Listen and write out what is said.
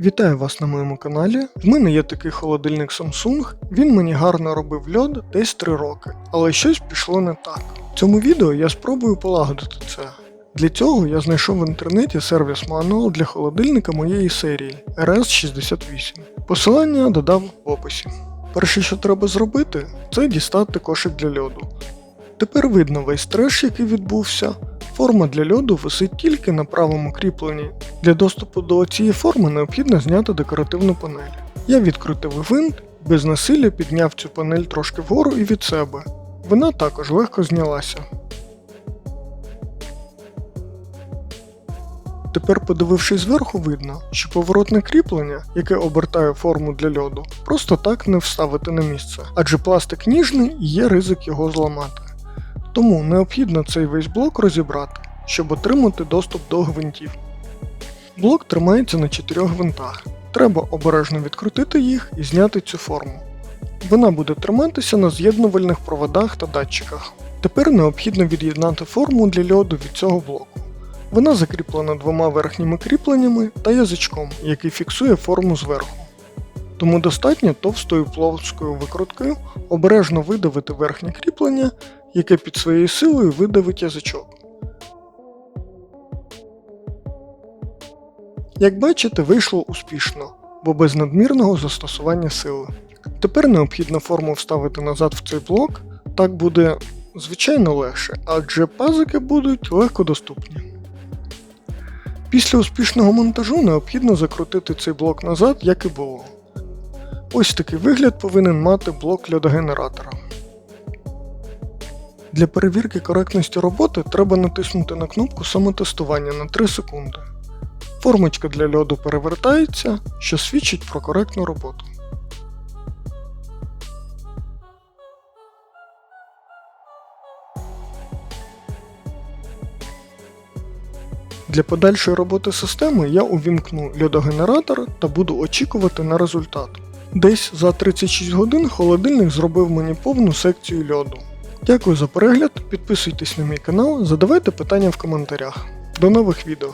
Вітаю вас на моєму каналі. В мене є такий холодильник Samsung. Він мені гарно робив льод десь 3 роки, але щось пішло не так. В цьому відео я спробую полагодити це. Для цього я знайшов в інтернеті сервіс мануал для холодильника моєї серії RS68. Посилання додав в описі. Перше, що треба зробити, це дістати кошик для льоду. Тепер видно весь треш, який відбувся. Форма для льоду висить тільки на правому кріпленні. Для доступу до цієї форми необхідно зняти декоративну панель. Я відкрутив винт, без насилля підняв цю панель трошки вгору і від себе. Вона також легко знялася. Тепер, подивившись зверху, видно, що поворотне кріплення, яке обертає форму для льоду, просто так не вставити на місце, адже пластик ніжний і є ризик його зламати. Тому необхідно цей весь блок розібрати, щоб отримати доступ до гвинтів. Блок тримається на чотирьох гвинтах. Треба обережно відкрутити їх і зняти цю форму. Вона буде триматися на з'єднувальних проводах та датчиках. Тепер необхідно від'єднати форму для льоду від цього блоку. Вона закріплена двома верхніми кріпленнями та язичком, який фіксує форму зверху. Тому достатньо товстою плоскою викруткою обережно видавити верхнє кріплення, яке під своєю силою видавить язичок. Як бачите, вийшло успішно, бо без надмірного застосування сили. Тепер необхідно форму вставити назад в цей блок, так буде звичайно легше, адже пазики будуть легко доступні. Після успішного монтажу необхідно закрутити цей блок назад, як і було. Ось такий вигляд повинен мати блок льодогенератора. Для перевірки коректності роботи треба натиснути на кнопку самотестування на 3 секунди. Формочка для льоду перевертається, що свідчить про коректну роботу. Для подальшої роботи системи я увімкну льодогенератор та буду очікувати на результат. Десь за 36 годин холодильник зробив мені повну секцію льоду. Дякую за перегляд, підписуйтесь на мій канал, задавайте питання в коментарях. До нових відео.